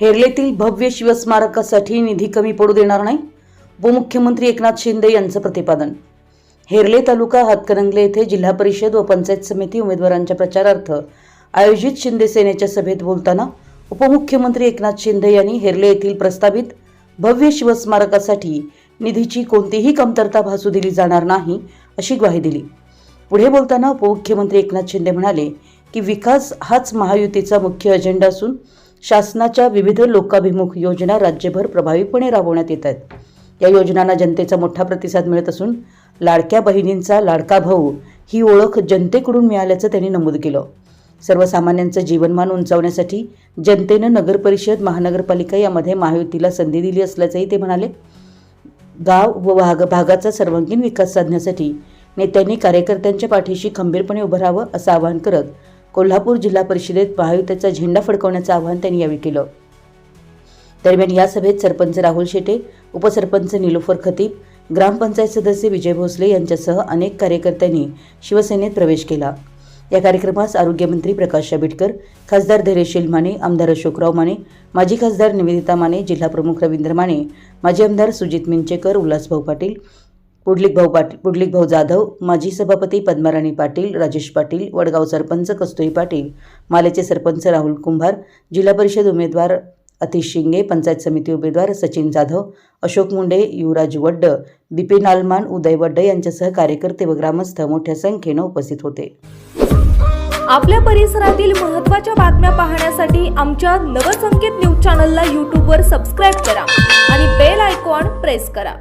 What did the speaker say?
हेरलेतील भव्य शिवस्मारकासाठी निधी कमी पडू देणार नाही उपमुख्यमंत्री एकनाथ शिंदे यांचं प्रतिपादन. हेरले तालुका हातकणंगले येथे जिल्हा परिषद व पंचायत समिती उमेदवारांच्या प्रचारार्थ आयोजित शिंदे सेनेच्या सभेत बोलताना उपमुख्यमंत्री एकनाथ शिंदे यांनी हेरले येथील प्रस्तावित भव्य शिवस्मारकासाठी निधीची कोणतीही कमतरता भासू दिली जाणार नाही अशी ग्वाही दिली. पुढे बोलताना उपमुख्यमंत्री एकनाथ शिंदे म्हणाले की विकास हाच महायुतीचा मुख्य अजेंडा असून शासनाच्या विविध लोकाभिमुख योजना राज्यभर प्रभावीपणे राबवण्यात येत आहेत. या योजनांना जनतेचा मोठा प्रतिसाद मिळत असून लाडक्या बहिणींचा लाडका भाऊ ही ओळख जनतेकडून मिळाल्याचं त्यांनी नमूद केलं. सर्वसामान्यांचं जीवनमान उंचावण्यासाठी जनतेनं नगरपरिषद महानगरपालिका यामध्ये महायुतीला संधी दिली असल्याचंही ते म्हणाले. गाव व भाग भागाचा सर्वांगीण विकास साधण्यासाठी नेत्यांनी कार्यकर्त्यांच्या पाठीशी खंबीरपणे उभं राहावं असं आवाहन करत कोल्हापूर जिल्हा परिषदेत महायुतीचा झेंडा फडकवण्याचं आवाहन त्यांनी यावेळी केलं. दरम्यान या सभेत सरपंच राहुल शेटे उपसरपंच निलोफर खतीब ग्रामपंचायत सदस्य विजय भोसले यांच्यासह अनेक कार्यकर्त्यांनी शिवसेनेत प्रवेश केला. या कार्यक्रमास आरोग्यमंत्री प्रकाश आंबेडकर खासदार धैर्यशील माने आमदार अशोकराव माने माजी खासदार निवेदिता माने जिल्हाप्रमुख रवींद्र माने माजी आमदार सुजित मिंचेकर उल्हासभाऊ पाटील पुडलिक भाऊ पाटील पुडलिक भाऊ जाधव माजी सभापती पद्माराणी पाटील राजेश पाटील वडगाव सरपंच कस्तुरी पाटील मालेचे सरपंच राहुल कुंभार जिल्हा परिषद उमेदवार अतिश शिंगे पंचायत समिती उमेदवार सचिन जाधव अशोक मुंडे युवराज वड्ड बिपिन आलमान उदय वड्ड यांच्यासह कार्यकर्ते व ग्रामस्थ मोठ्या संख्येनं उपस्थित होते. आपल्या परिसरातील महत्त्वाच्या बातम्या पाहण्यासाठी आमच्या नवसंकेत न्यूज चॅनलला यूट्यूबवर सबस्क्राईब करा आणि बेल आयकॉन प्रेस करा.